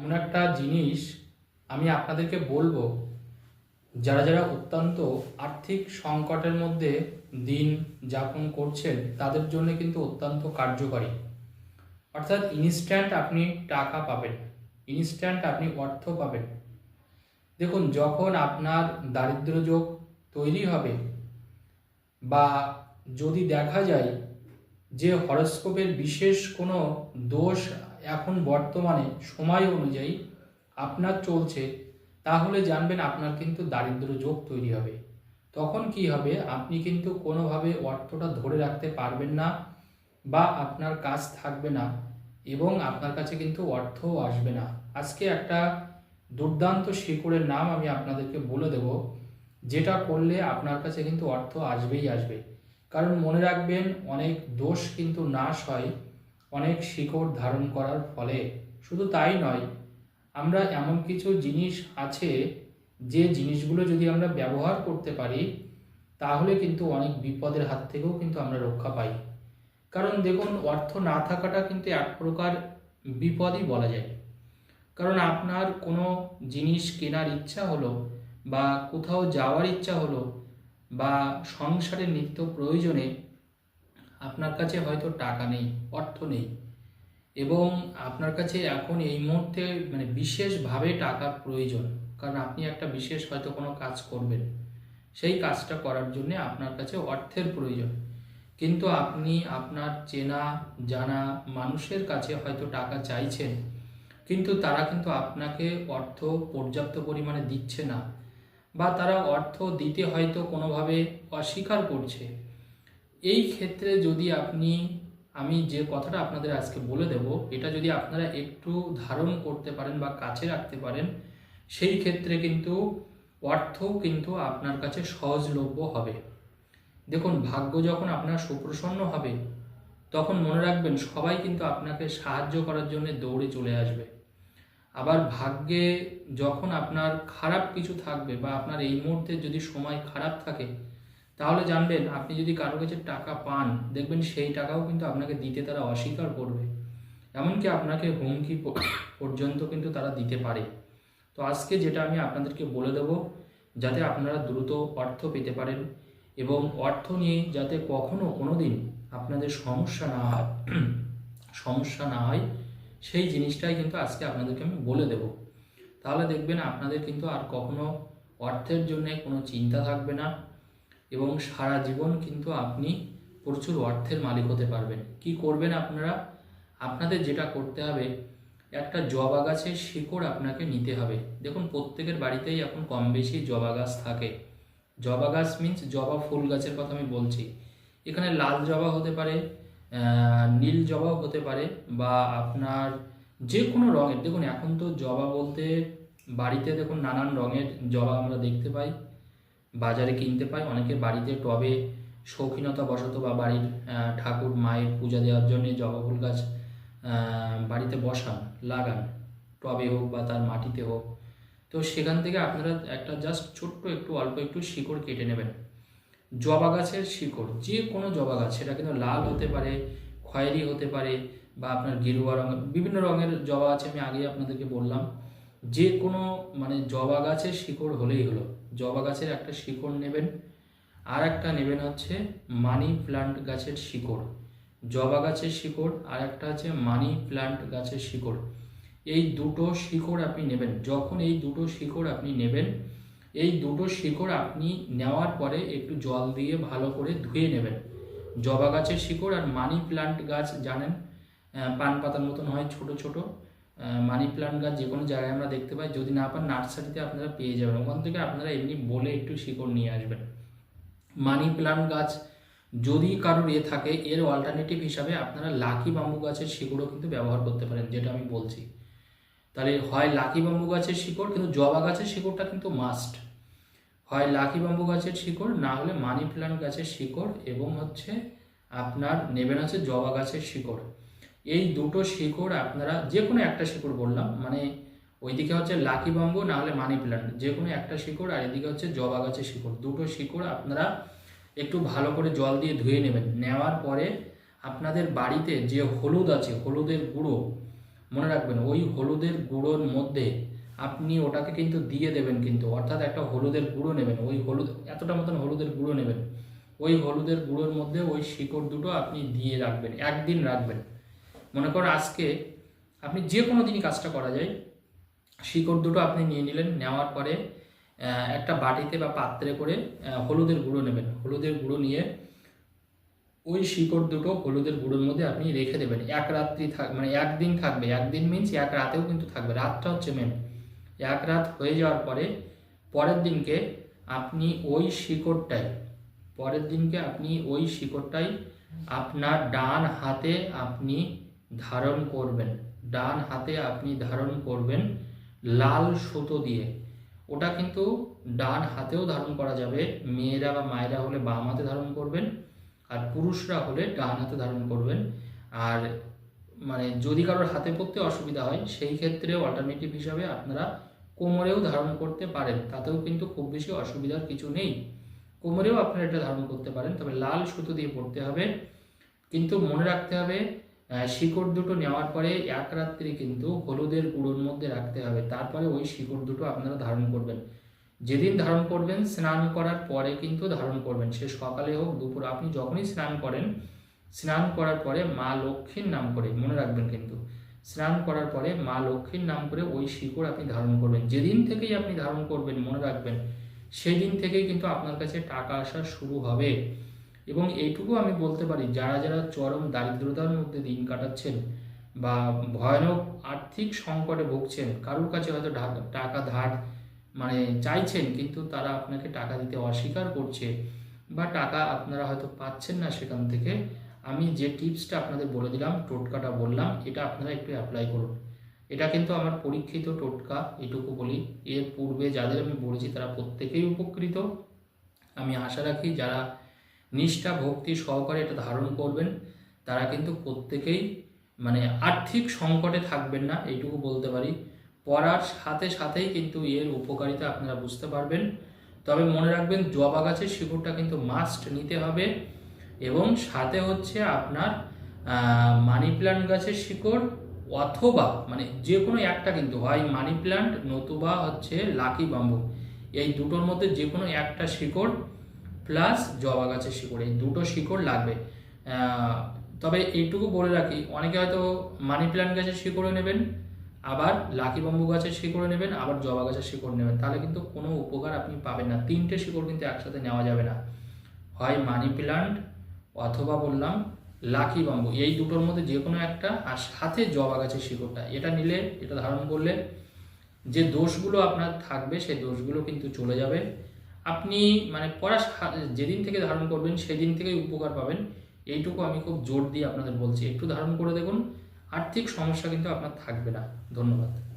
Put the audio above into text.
এমন একটা জিনিস আমি আপনাদেরকে বলব, যারা যারা অত্যন্ত আর্থিক সংকটের মধ্যে দিন যাপন করছেন, তাদের জন্য কিন্তু অত্যন্ত কার্যকরী। অর্থাৎ ইনস্ট্যান্ট আপনি টাকা পাবেন ইনস্ট্যান্ট আপনি অর্থ পাবেন। দেখুন, যখন আপনার দারিদ্র যোগ তৈরি হবে, বা যদি দেখা যায় যে হরস্কোপের বিশেষ কোনো দোষ এখন বর্তমানে সময় অনুযায়ী আপনার চলছে, তাহলে জানবেন আপনার কিন্তু দারিদ্র যোগ তৈরি হবে। তখন কি হবে? আপনি কিন্তু কোনোভাবে অর্থটা ধরে রাখতে পারবেন না বা আপনার কাজ থাকবে না এবং আপনার কাছে কিন্তু অর্থও আসবে না। আজকে একটা দুর্দান্ত শিকড়ের নাম আমি আপনাদেরকে বলে দেব, যেটা করলে আপনার কাছে কিন্তু অর্থ আসবেই আসবে। কারণ মনে রাখবেন, অনেক দোষ কিন্তু নাশ হয় অনেক শিকড় ধারণ করার ফলে। শুধু তাই নয়, আমরা এমন কিছু জিনিস আছে, যে জিনিসগুলো যদি আমরা ব্যবহার করতে পারি, তাহলে কিন্তু অনেক বিপদের হাত থেকেও কিন্তু আমরা রক্ষা পাই। কারণ দেখুন, অর্থ না থাকাটা কিন্তু এক প্রকার বিপদই বলা যায়। কারণ আপনার কোনো জিনিস কেনার ইচ্ছা হলো, বা কোথাও যাওয়ার ইচ্ছা হলো, বা সংসারের নিত্য প্রয়োজনে আপনার কাছে হয়তো টাকা নেই, অর্থ নেই। এবং আপনার কাছে এখন এই মুহূর্তে মানে বিশেষভাবে টাকার প্রয়োজন, কারণ আপনি একটা বিশেষ হয়তো কোনো কাজ করবেন। সেই কাজটা করার জন্য আপনার কাছে অর্থের প্রয়োজন। কিন্তু আপনি আপনার চেনা, জানা মানুষের কাছে হয়তো টাকা চাইছেন, কিন্তু তারা কিন্তু আপনাকে অর্থ পর্যাপ্ত পরিমাণে দিচ্ছে না, বা তারা অর্থ দিতে হয়তো কোনোভাবে অস্বীকার করছে। এই ক্ষেত্রে যদি আপনি, আমি যে কথাটা আপনাদের আজকে বলে দেব, এটা যদি আপনারা একটু ধারণ করতে পারেন বা কাছে রাখতে পারেন, সেই ক্ষেত্রে কিন্তু অর্থ কিন্তু আপনার কাছে সহজলভ্য হবে। দেখুন, ভাগ্য যখন আপনার সুপ্রসন্ন হবে, তখন মনে রাখবেন সবাই কিন্তু আপনাকে সাহায্য করার জন্য দৌড়ে চলে আসবে। আবার ভাগ্যে যখন আপনার খারাপ কিছু থাকবে বা আপনার এই মুহূর্তে যদি সময় খারাপ থাকে তাহলে জানবেন, আপনি যদি কারও কাছে টাকা পান, দেখবেন সেই টাকাও কিন্তু আপনাকে দিতে তারা অস্বীকার করবে। এমনকি আপনাকে হুমকি পর্যন্ত কিন্তু তারা দিতে পারে। তো আজকে যেটা আমি আপনাদেরকে বলে দেব, যাতে আপনারা দ্রুত অর্থ পেতে পারেন এবং অর্থ নিয়ে যাতে কখনো কোনো দিন আপনাদের সমস্যা না হয়, সমস্যা না হয়, সেই জিনিসটাই কিন্তু আজকে আপনাদেরকে আমি বলে দেব। তাহলে দেখবেন আপনাদের কিন্তু আর কখনো অর্থের জন্য কোনো চিন্তা থাকবে না। এবং সারা জীবন কিন্তু আপনি প্রচুর অর্থের মালিক হতে পারবেন। কি করবেন আপনারা? আপনাদের যেটা করতে হবে, একটা জবা গাছের শিকড় আপনাকে নিতে হবে। দেখুন, প্রত্যেকের বাড়িতেই এখন কম বেশি জবা গাছ থাকে। জবা গাছ মিন্স জবা ফুল গাছের কথা আমি বলছি। এখানে লাল জবা হতে পারে নীল জবাও হতে পারে বা আপনার যে কোনো রঙের। দেখুন, এখন তো জবা বলতে বাড়িতে দেখুন নানান রঙের জবা আমরা দেখতে পাই। বাজারে কিনতে পাই অনেকে বাড়িতে টবে শৌখিনতা বশত বা বাড়ির ঠাকুর, মায়ের পূজা দেওয়ার জন্য জবা ফুল গাছ বাড়িতে বসান, লাগান। টবে হোক বা তার মাটিতে হোক। তো সেখান থেকে আপনারা একটা জাস্ট ছোট্ট একটু, অল্প একটু শিকড় কেটে নেবেন। জবা গাছের শিকড়, যে কোনো জবা গাছ, সেটা কিন্তু লাল হতে পারে, খয়েরি হতে পারে বা আপনার গেরুয়া রঙের, বিভিন্ন রঙের জবা আছে, আমি আগেই আপনাদেরকে বললাম। যে কোনো মানে জবা গাছের শিকড় হলেই হলো। জবা গাছের একটা শিকড় নেবেন। আর একটা নেবেন হচ্ছে মানি প্লান্ট গাছের শিকড়। জবা গাছের শিকড়, আর একটা আছে মানি প্লান্ট গাছের শিকড়। এই দুটো শিকড় আপনি নেবেন। যখন এই দুটো শিকড় আপনি নেবেন, এই দুটো শিকড় আপনি নেওয়ার পরে একটু জল দিয়ে ভালো করে ধুয়ে নেবেন। জবা গাছের শিকড় আর মানি প্লান্ট গাছ জানেন পান পাতার মতন হয় ছোট ছোট। মানি প্লান্ট গাছ যে কোনো জায়গায় আমরা দেখতে পাই, যদি না পান নার্সারিতে আপনারা পেয়ে যাবেন। ওখান থেকে আপনারা এমনি বলে একটু শিকড় নিয়ে আসবেন। মানি প্লান্ট গাছ যদি কারোর এ থাকে, এর অল্টারনেটিভ হিসাবে আপনারা লাকি বাম্বু গাছের শিকড়ও কিন্তু ব্যবহার করতে পারেন, যেটা আমি বলছি। তাহলে হয় লাকি বাম্বু গাছের শিকড়, কিন্তু জবা গাছের শিকড়টা কিন্তু মাস্ট হয় লাকি বাম্বু গাছের শিকড়, না হলে মানি প্লান্ট গাছের শিকড় এবং হচ্ছে আপনার নেবেন হচ্ছে জবা গাছের শিকড়। এই দুটো শিকড় আপনারা যে কোনো একটা শিকড় বললাম মানে ওইদিকে হচ্ছে লাকি বাম্বু না হলে মানি প্ল্যান্ট যে কোনো একটা শিকড় আর এদিকে হচ্ছে জবা গাছের শিকড়। দুটো শিকড় আপনারা একটু ভালো করে জল দিয়ে ধুয়ে নেবেন। নেওয়ার পরে আপনাদের বাড়িতে যে হলুদ আছে, হলুদের গুঁড়ো, মনে রাখবেন, ওই হলুদের গুঁড়োর মধ্যে আপনি ওটাকে কিন্তু দিয়ে দেবেন কিন্তু, অর্থাৎ একটা হলুদের গুঁড়ো নেবেন। ওই হলুদ, এতটা মতন হলুদের গুঁড়ো নেবেন। ওই হলুদের গুঁড়োর মধ্যে ওই শিকড় দুটো আপনি দিয়ে রাখবেন, একদিন রাখবেন। মনে করো আজকে আপনি যে কোনো দিনই কাজটা করা যায়, শিকড় দুটো আপনি নিয়ে নিলেন, নেওয়ার পরে একটা বাটিতে বা পাত্রে করে হলুদের গুঁড়ো নেবেন। হলুদের গুঁড়ো নিয়ে ওই শিকড় দুটো হলুদের গুঁড়োর মধ্যে আপনি রেখে দেবেন। এক রাত্রি থাক মানে একদিন থাকবে। একদিন মিনস এক রাতেও কিন্তু থাকবে। রাতটা হচ্ছে মেন এক রাত হয়ে যাওয়ার পরে, পরের দিনকে আপনি ওই শিকড়টাই, পরের দিনকে আপনি ওই শিকড়টাই আপনার ডান হাতে আপনি ধারণ করবেন। ডান হাতে আপনি ধারণ করবেন লাল সুতো দিয়ে। ওটা কিন্তু ডান হাতেও ধারণ করা যাবে। মেয়েরা বা মায়েরা হলে বাম হাতে ধারণ করবেন আর পুরুষরা হলে ডান হাতে ধারণ করবেন। আর মানে যদি কারোর হাতে পড়তে অসুবিধা হয়, সেই ক্ষেত্রে অল্টারনেটিভ হিসাবে আপনারা কোমরেও ধারণ করতে পারেন। তাতেও কিন্তু খুব বেশি অসুবিধার কিছু নেই। কোমরেও আপনারা এটা ধারণ করতে পারেন। তবে লাল সুতো দিয়ে পড়তে হবে। কিন্তু মনে রাখতে হবে শিকড় দুটো নেওয়ার পরে এক রাত্রি কিন্তু হলুদের গুঁড়োর মধ্যে রাখতে হবে। তারপরে ওই শিকড় দুটো আপনারা ধারণ করবেন। যেদিন ধারণ করবেন, স্নান করার পরে কিন্তু ধারণ করবেন। সে সকালে হোক, দুপুর, আপনি যখনই স্নান করেন, স্নান করার পরে মা লক্ষ্মীর নাম করে, মনে রাখবেন কিন্তু, স্নান করার পরে মা লক্ষ্মীর নাম করে ওই শিকড় আপনি ধারণ করবেন। যেদিন থেকেই আপনি ধারণ করবেন, মনে রাখবেন সেই দিন থেকেই কিন্তু আপনার কাছে টাকা আসা শুরু হবে। এবং এইটুকু আমি বলতে পারি, যারা যারা চরম দারিদ্রতার মধ্যে দিন কাটাচ্ছেন বা ভয়ানক আর্থিক সংকটে ভুগছেন, কারোর কাছে হয়তো টাকা ধার মানে চাইছেন, কিন্তু তারা আপনাকে টাকা দিতে অস্বীকার করছে বা টাকা আপনারা হয়তো পাচ্ছেন না সেখান থেকে, আমি যে টিপসটা আপনাদের বলে দিলাম, টোটকাটা বললাম, এটা আপনারা একটু অ্যাপ্লাই করুন। এটা কিন্তু আমার পরীক্ষিত টোটকা, এটুকু বলি। এর পূর্বে যাদের আমি বলেছি তারা প্রত্যেকেই উপকৃত। আমি আশা রাখি যারা নিষ্ঠা, ভক্তি সহকারে এটা ধারণ করবেন। তারা কিন্তু প্রত্যেকেই মানে আর্থিক সংকটে থাকবেন না, এইটুকু বলতে পারি। পড়ার সাথে সাথেই কিন্তু এর উপকারিতা আপনারা বুঝতে পারবেন। তবে মনে রাখবেন, জবা গাছের শিকড়টা কিন্তু মাস্ট নিতে হবে এবং সাথে হচ্ছে আপনার মানি প্ল্যান্ট গাছের শিকড় অথবা মানে যে কোনো একটা কিন্তু হয় মানি প্ল্যান্ট নতুবা হচ্ছে লাকি বাম্বু। এই দুটোর মধ্যে যে কোনো একটা শিকড় প্লাস জবা গাছের শিকড়, এই দুটো শিকড় লাগবে। তবে এইটুকু বলে রাখি, অনেকে হয়তো মানি প্ল্যান্ট গাছের শিকড়ও নেবেন, আবার লাকি বাম্বু গাছের শিকড়ও নেবেন, আবার জবা গাছের শিকড় নেবেন। তাহলে কিন্তু কোনো উপকার আপনি পাবেন না। তিনটে শিকড় কিন্তু একসাথে নেওয়া যাবে না। হয় মানি প্ল্যান্ট অথবা বললাম লাকি বাম্বু। এই দুটোর মধ্যে যে কোনো একটা আর সাথে জবা গাছের শিকড়টা। এটা নিলে, এটা ধারণ করলে যে দোষগুলো আপনার থাকবে, সেই দোষগুলো কিন্তু চলে যাবে। আপনি মানে পড়া যেদিন থেকে ধারণ করবেন সেদিন থেকেই উপকার পাবেন। এইটুকু আমি খুব জোর দিয়ে আপনাদের বলছি। একটু ধারণ করে দেখুন, আর্থিক সমস্যা কিন্তু আপনার থাকবে না। ধন্যবাদ।